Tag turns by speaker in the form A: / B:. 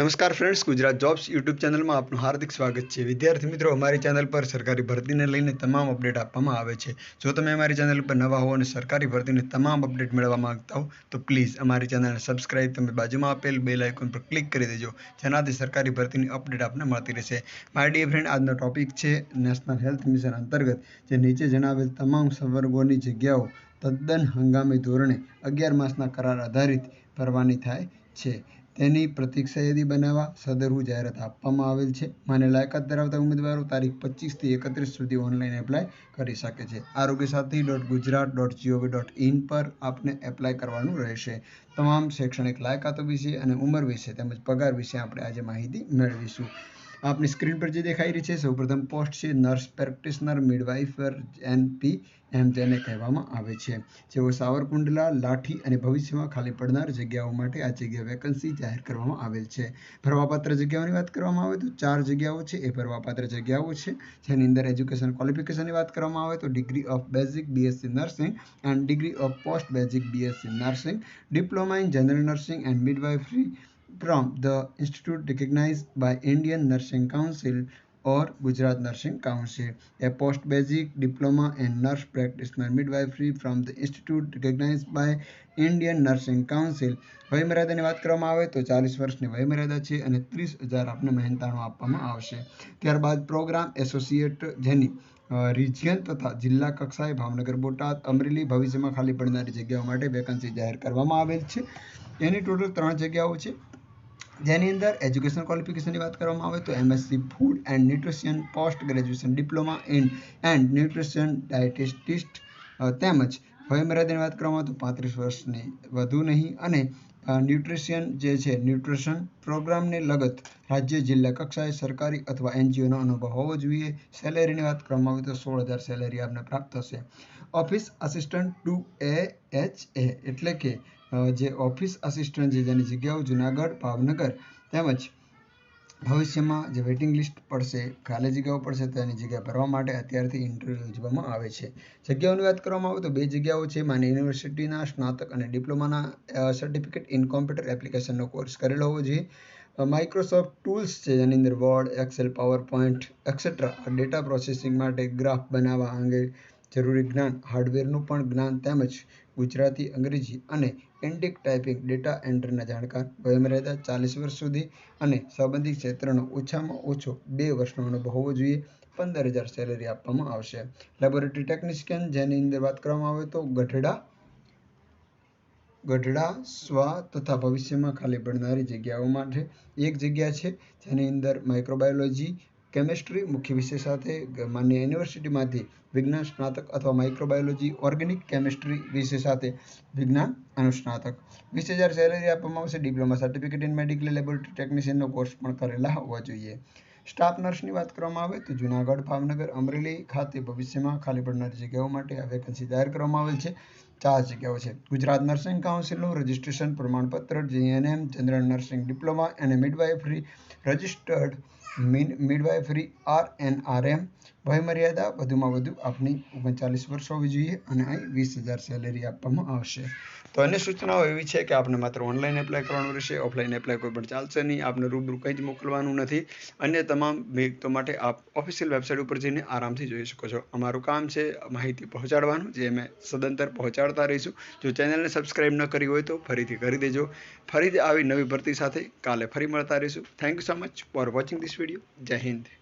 A: નમસ્કાર friends Gujarat jobs YouTube ચેનલમાં આપનું હાર્દિક સ્વાગત છે. વિદ્યાર્થી મિત્રો, અમારી ચેનલ પર સરકારી ભરતીને લઈને તમામ અપડેટ આપવામાં આવે છે. જો તમે અમારી ચેનલ પર નવા હો અને સરકારી ભરતીની તમામ અપડેટ મેળવવા માંગતા હો, તો પ્લીઝ અમારી ચેનલને સબસ્ક્રાઇબ તમે બાજુમાં આપેલ બેલ આઇકોન પર ક્લિક કરી દેજો, જેનાથી સરકારી ભરતીની અપડેટ આપને મળતી રહેશે. મારી ડિયર ફ્રેન્ડ આજનો ટોપિક છે નેશનલ હેલ્થ મિશન અંતર્ગત, જે નીચે જણાવેલ તમામ સંવર્ગોની જગ્યાઓ તદ્દન હંગામી ધોરણે અગિયાર માસના કરાર આધારિત ભરવાની થાય છે. તેની પ્રતીક્ષા યાદી બનાવવા સદરુ જાહેરાત આપવામાં આવેલ છે. માને લાયકાત ધરાવતા ઉમેદવારો તારીખ પચીસથી એકત્રીસ સુધી ઓનલાઈન એપ્લાય કરી શકે છે. આરોગ્ય સાથી dot Gujarat dot G O V dot in પર આપને એપ્લાય કરવાનું રહેશે. તમામ શૈક્ષણિક લાયકાતો વિશે અને ઉંમર વિશે તેમજ પગાર વિશે આપણે આજે માહિતી મેળવીશું. આપની સ્ક્રીન પર જે દેખાઈ રહી છે, સૌપ્રથમ પોસ્ટ છે, nurse practitioner midwifer NP M તેને કહેવામાં આવે છે. જેઓ સાવરકુંડલા, લાઠી અને ભવિષ્યમાં ખાલી પડનાર જગ્યાઓ માટે આ જગ્યા વેકન્સી જાહેર કરવામાં આવેલ છે. ભરવાપાત્ર જગ્યાઓની વાત કરવામાં આવે તો ચાર જગ્યાઓ છે. એ ભરવાપાત્ર જગ્યાઓ છે, જેની અંદર એજ્યુકેશન ક્વોલિફિકેશનની વાત કરવામાં આવે તો degree of basic BSc nursing and degree of post basic BSc nursing diploma in general nursing and midwifery from the institute recognized by Indian Nursing Council or Gujarat Nursing Council. A post basic diploma in nurse practitioner midwifery from the institute recognized by Indian Nursing Council. વયમર્યાદાની વાત કરવામાં આવે તો ચાલીસ વર્ષની વયમર્યાદા છે અને ત્રીસ હજાર આપને મહેનતાણું આપવામાં આવશે ત્યારબાદ પ્રોગ્રામ એસોસિએટ જેની રિજિયન તથા જિલ્લા કક્ષાએ ભાવનગર બોટાદ અમરેલી ભવિષ્યમાં ખાલી પડનારી જગ્યાઓ માટે વેકન્સી જાહેર કરવામાં આવેલ છે એની ટોટલ ત્રણ જગ્યાઓ છે જેની અંદર એજ્યુકેશન ક્વોલિફિકેશનની વાત કરવામાં આવે તો MSc food and nutrition post graduation diploma in and nutrition ડાયટિસ્ટિસ્ટ તેમજ વયમર્યાદાની વાત કરવામાં આવે તો પાંત્રીસ વર્ષની વધુ નહીં અને ન્યુટ્રિશિયન જે છે ન્યુટ્રિશન પ્રોગ્રામને લગત રાજ્ય, જિલ્લા કક્ષાએ સરકારી અથવા એનજીઓનો અનુભવ હોવો જોઈએ. સેલેરીની વાત કરવામાં આવે તો સોળ હજાર સેલેરી આપને પ્રાપ્ત થશે. Office assistant to A H A એટલે કે જે ઓફિસ આસિસ્ટન્ટ છે, જેની જગ્યાઓ જુનાગઢ, ભાવનગર તેમજ ભવિષ્યમાં જે વેઇટિંગ લિસ્ટ પડશે, ખાલી જગ્યાઓ પડશે, તેની જગ્યા ભરવા માટે અત્યારથી ઇન્ટરવ્યૂ યોજવામાં આવે છે. જગ્યાઓની વાત કરવામાં આવે તો બે જગ્યાઓ છે, માની યુનિવર્સિટીના સ્નાતક અને ડિપ્લોમાના સર્ટિફિકેટ ઇન કોમ્પ્યુટર એપ્લિકેશનનો કોર્સ કરેલો હોવો જોઈએ. માઇક્રોસોફ્ટ ટૂલ્સ છે, જેની અંદર Word Excel PowerPoint etcetera data processing માટે ગ્રાફ બનાવવા અંગે જરૂરી જ્ઞાન હાર્ડવેરનું પણ જ્ઞાન તેમજ ગુજરાતી, અંગ્રેજી અને ઇન્ડિક ટાઈપિંગ ડેટા એન્ટ્રીના જાણકાર. વયમર્યાદા ચાલીસ વર્ષ સુધી અને સંબંધિત ક્ષેત્રનો ઓછામાં ઓછો બે વર્ષનો અનુભવ હોવો જોઈએ. પંદર હજાર સેલેરી આપવામાં આવશે. લેબોરેટરી ટેકનિશિયન જેની અંદર વાત કરવામાં આવે તો ગઢડા ગઢડા સ્વા તથા ભવિષ્યમાં ખાલી પડનારી જગ્યાઓ માટે એક જગ્યા છે. જેની અંદર માઇક્રોબાયોલોજી કેમેસ્ટ્રી, મુખ્ય વિષય સાથે માન્ય યુનિવર્સિટીમાંથી વિજ્ઞાન સ્નાતક અથવા માઇક્રોબાયોલોજી ઓર્ગેનિક કેમેસ્ટ્રી વિષય સાથે વિજ્ઞાન અનુસ્નાતક. વીસ હજાર સેલેરી આપવામાં આવશે. Diploma certificate in medical laboratory ટેકનિશિયનનો course પણ કરેલા હોવા જોઈએ. સ્ટાફ નર્સની વાત કરવામાં આવે તો જુનાગઢ, ભાવનગર, અમરેલી ખાતે ભવિષ્યમાં ખાલી પડનારી જગ્યાઓ માટે આ વેકન્સી જાહેર કરવામાં આવેલ છે. ચાર જગ્યાઓ છે. ગુજરાત નર્સિંગ કાઉન્સિલનું રજિસ્ટ્રેશન પ્રમાણપત્ર જીએનએમ જનરલ નર્સિંગ ડિપ્લોમા અને midwifery registered midwifery R N R M વયમર્યાદા વધુમાં વધુ આપની ઓગણચાલીસ વર્ષ હોવી જોઈએ અને અહીં વીસ હજાર સેલેરી આપવામાં આવશે. તો અન્ય સૂચનાઓ એવી છે કે આપને માત્ર ઓનલાઈન એપ્લાય કરવાનું રહેશે ઓફલાઈન એપ્લાય કોઈ પણ ચાલશે નહીં, આપને રૂબરૂ કંઈ જ મોકલવાનું નથી. અન્ય તમામ વિગતો માટે આપ ઓફિશિયલ વેબસાઇટ ઉપર જઈને આરામથી જોઈ શકો છો. અમારું કામ છે માહિતી પહોંચાડવાનું, જે અમે સદંતર પહોંચાડતા રહીશું. જો ચેનલને સબસ્ક્રાઈબ ન કરી હોય તો ફરીથી કરી દેજો. ફરીથી આવી નવી ભરતી સાથે કાલે ફરી મળતા રહીશું. Thank you so much for watching this video Jai Hind.